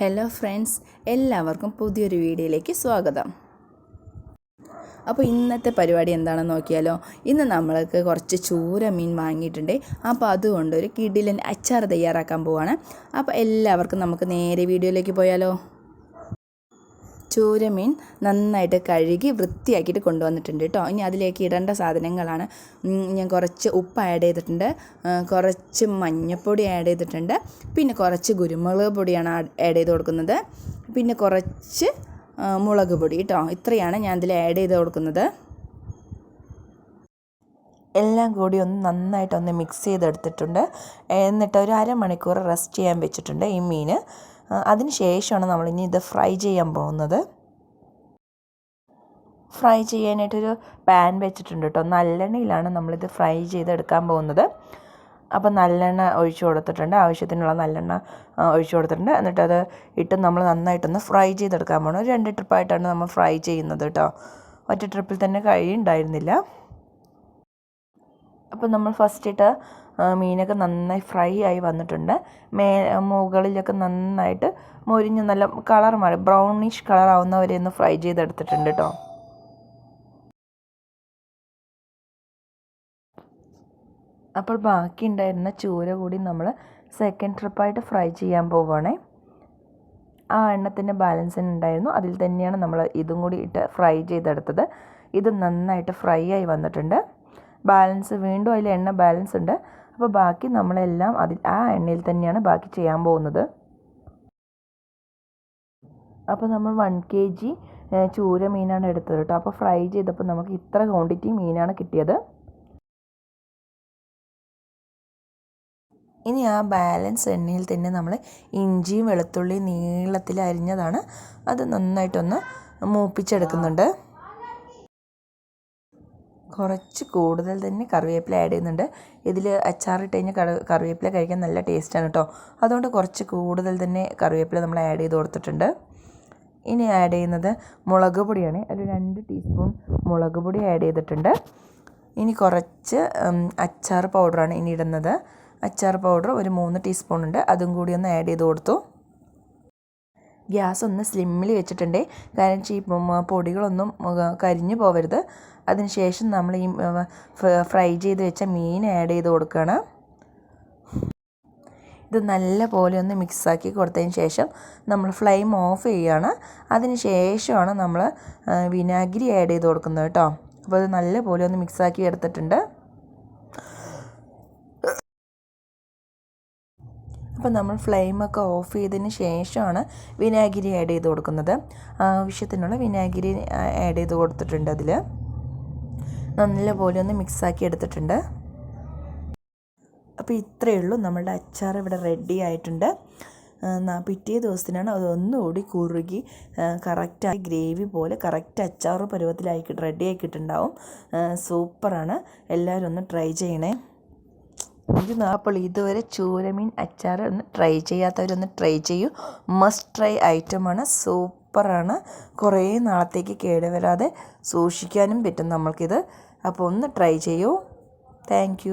Hello friends എല്ലാവർക്കും പുതിയൊരു വീഡിയോയിലേക്ക് സ്വാഗതം. അപ്പോൾ ഇന്നത്തെ പരിപാടി എന്താണെന്ന് നോക്കിയാലോ? ഇന്ന് നമ്മൾക്ക് കുറച്ച് ചൂര മീൻ വാങ്ങിയിട്ടുണ്ട്. അപ്പോൾ അതുകൊണ്ട് ഒരു കിടിലൻ അച്ചാർ തയ്യാറാക്കാൻ പോവാണ്. അപ്പോൾ എല്ലാവർക്കും നമുക്ക് നേരെ വീഡിയോയിലേക്ക് പോയാലോ? ചൂരമീൻ നന്നായിട്ട് കഴുകി വൃത്തിയാക്കിയിട്ട് കൊണ്ടുവന്നിട്ടുണ്ട് കേട്ടോ. ഇനി അതിലേക്ക് ഇടേണ്ട സാധനങ്ങളാണ്. ഞാൻ കുറച്ച് ഉപ്പ് ആഡ് ചെയ്തിട്ടുണ്ട്. കുറച്ച് മഞ്ഞൾപ്പൊടി ആഡ് ചെയ്തിട്ടുണ്ട്. പിന്നെ കുറച്ച് കുരുമുളക് പൊടിയാണ് ആഡ് ചെയ്ത് കൊടുക്കുന്നത്. പിന്നെ കുറച്ച് മുളക് പൊടി കേട്ടോ. ഇത്രയാണ് ഞാൻ ഇതിൽ ആഡ് ചെയ്ത് കൊടുക്കുന്നത്. എല്ലാം കൂടി ഒന്ന് നന്നായിട്ടൊന്ന് മിക്സ് ചെയ്തെടുത്തിട്ടുണ്ട്. എന്നിട്ട് ഒരു അരമണിക്കൂർ റെസ്റ്റ് ചെയ്യാൻ വെച്ചിട്ടുണ്ട് ഈ മീൻ. അതിന് ശേഷമാണ് നമ്മളിനി ഇത് ഫ്രൈ ചെയ്യാൻ പോകുന്നത്. ഫ്രൈ ചെയ്യാനായിട്ടൊരു പാൻ വെച്ചിട്ടുണ്ട് കേട്ടോ. നല്ലെണ്ണയിലാണ് നമ്മളിത് ഫ്രൈ ചെയ്തെടുക്കാൻ പോകുന്നത്. അപ്പോൾ നല്ലെണ്ണ ഒഴിച്ചു കൊടുത്തിട്ടുണ്ട്. ആവശ്യത്തിനുള്ള നല്ലെണ്ണ ഒഴിച്ചു കൊടുത്തിട്ടുണ്ട്. എന്നിട്ട് അത് ഇട്ട് നമ്മൾ നന്നായിട്ടൊന്ന് ഫ്രൈ ചെയ്തെടുക്കാൻ പോകണം. രണ്ട് ട്രിപ്പായിട്ടാണ് നമ്മൾ ഫ്രൈ ചെയ്യുന്നത് കേട്ടോ. ഒറ്റ ട്രിപ്പിൽ തന്നെ കഴിയുണ്ടായിരുന്നില്ല. അപ്പോൾ നമ്മൾ ഫസ്റ്റ് ഇട്ട് മീനൊക്കെ നന്നായി ഫ്രൈ ആയി വന്നിട്ടുണ്ട്. മേ മുകളിലൊക്കെ നന്നായിട്ട് മൊരിഞ്ഞ് നല്ല കളർ മാറി ബ്രൗണിഷ് കളർ ആവുന്നവരെ ഒന്ന് ഫ്രൈ ചെയ്തെടുത്തിട്ടുണ്ട് കേട്ടോ അപ്പോൾ ബാക്കി ഉണ്ടായിരുന്ന ചൂര കൂടി നമ്മൾ സെക്കൻഡ് ട്രിപ്പായിട്ട് ഫ്രൈ ചെയ്യാൻ പോവുകയാണേ ആ എണ്ണത്തിന്റെ ബാലൻസ് ഉണ്ടായിരുന്നു. അതിൽ തന്നെയാണ് നമ്മൾ ഇതും കൂടി ഇട്ട് ഫ്രൈ ചെയ്തെടുത്തത്. ഇത് നന്നായിട്ട് ഫ്രൈ ആയി വന്നിട്ടുണ്ട്. ബാലൻസ് വീണ്ടും അതിൽ എണ്ണ ബാലൻസ് ഉണ്ട്. അപ്പോൾ ബാക്കി നമ്മളെല്ലാം അതിൽ ആ എണ്ണയിൽ തന്നെയാണ് ബാക്കി ചെയ്യാൻ പോകുന്നത്. അപ്പോൾ നമ്മൾ വൺ കെ ജി ചൂര മീനാണ് എടുത്തത് കേട്ടോ അപ്പോൾ ഫ്രൈ ചെയ്തപ്പോൾ നമുക്ക് ഇത്ര ക്വാണ്ടിറ്റി മീനാണ് കിട്ടിയത്. ഇനി ആ ബാലൻസ് എണ്ണയിൽ തന്നെ നമ്മൾ ഇഞ്ചിയും വെളുത്തുള്ളിയും നീളത്തിൽ അരിഞ്ഞതാണ്. അത് നന്നായിട്ടൊന്ന് മൂപ്പിച്ചെടുക്കുന്നുണ്ട്. കുറച്ച് കൂടുതൽ തന്നെ കറിവേപ്പില ആഡ് ചെയ്യുന്നുണ്ട്. ഇതിൽ അച്ചാറിട്ട് കഴിഞ്ഞാൽ കറി കറിവേപ്പില കഴിക്കാൻ നല്ല ടേസ്റ്റാണ് കേട്ടോ അതുകൊണ്ട് കുറച്ച് കൂടുതൽ തന്നെ കറിവേപ്പില നമ്മൾ ആഡ് ചെയ്ത് കൊടുത്തിട്ടുണ്ട്. ഇനി ആഡ് ചെയ്യുന്നത് മുളക് പൊടിയാണ്. ഒരു രണ്ട് ടീസ്പൂൺ മുളക് പൊടി ആഡ് ചെയ്തിട്ടുണ്ട്. ഇനി കുറച്ച് അച്ചാർ പൗഡറാണ് ഇനി ഇടുന്നത്. അച്ചാർ പൗഡർ ഒരു മൂന്ന് ടീസ്പൂൺ ഉണ്ട്. അതും കൂടി ഒന്ന് ആഡ് ചെയ്ത് കൊടുത്തു. ഗ്യാസ് ഒന്ന് സ്ലിമ്മിൽ വെച്ചിട്ടുണ്ട്. കാരണം ഈ പൊടികളൊന്നും കരിഞ്ഞു പോവരുത്. അതിനുശേഷം നമ്മൾ ഈ ഫ്രൈ ചെയ്ത് വെച്ച മീൻ ആഡ് ചെയ്ത് കൊടുക്കുകയാണ് ഇത് നല്ല പോലെ ഒന്ന് മിക്സാക്കി കൊടുത്തതിന് ശേഷം നമ്മൾ ഫ്ലെയിം ഓഫ് ചെയ്യുകയാണ്. അതിന് ശേഷമാണ് നമ്മൾ വിനാഗിരി ആഡ് ചെയ്ത് കൊടുക്കുന്നത് കേട്ടോ. അപ്പോൾ അത് നല്ല പോലെ ഒന്ന് മിക്സാക്കി എടുത്തിട്ടുണ്ട്. അപ്പോൾ നമ്മൾ ഫ്ലെയിമൊക്കെ ഓഫ് ചെയ്തതിന് ശേഷമാണ് വിനാഗിരി ആഡ് ചെയ്ത് കൊടുക്കുന്നത്. ആവശ്യത്തിനുള്ള വിനാഗിരി ആഡ് ചെയ്ത് കൊടുത്തിട്ടുണ്ട് അതിൽ നല്ല പോലെ ഒന്ന് മിക്സാക്കി എടുത്തിട്ടുണ്ട്. അപ്പോൾ ഇത്രയേ ഉള്ളൂ. നമ്മളുടെ അച്ചാർ ഇവിടെ റെഡി ആയിട്ടുണ്ട്. പിറ്റേ ദിവസത്തിനാണ് അത് ഒന്നുകൂടി കുറുകി കറക്റ്റായി ഗ്രേവി പോലെ കറക്റ്റ് അച്ചാറ് പരുവത്തിലായി റെഡി ആക്കിയിട്ടുണ്ടാവും. സൂപ്പറാണ് എല്ലാവരും ഒന്ന് ട്രൈ ചെയ്യണേ. ഇത് അപ്പോൾ ഇതുവരെ ചൂരമീൻ അച്ചാർ ഒന്ന് ട്രൈ ചെയ്യാത്തവരൊന്ന് ട്രൈ ചെയ്യൂ. മസ്റ്റ് ട്രൈ ഐറ്റമാണ് സൂപ്പറാണ് കുറേ നാളത്തേക്ക് കേടുവരാതെ സൂക്ഷിക്കാനും പറ്റും നമ്മൾക്കിത്. അപ്പോൾ ഒന്ന് ട്രൈ ചെയ്യൂ. താങ്ക്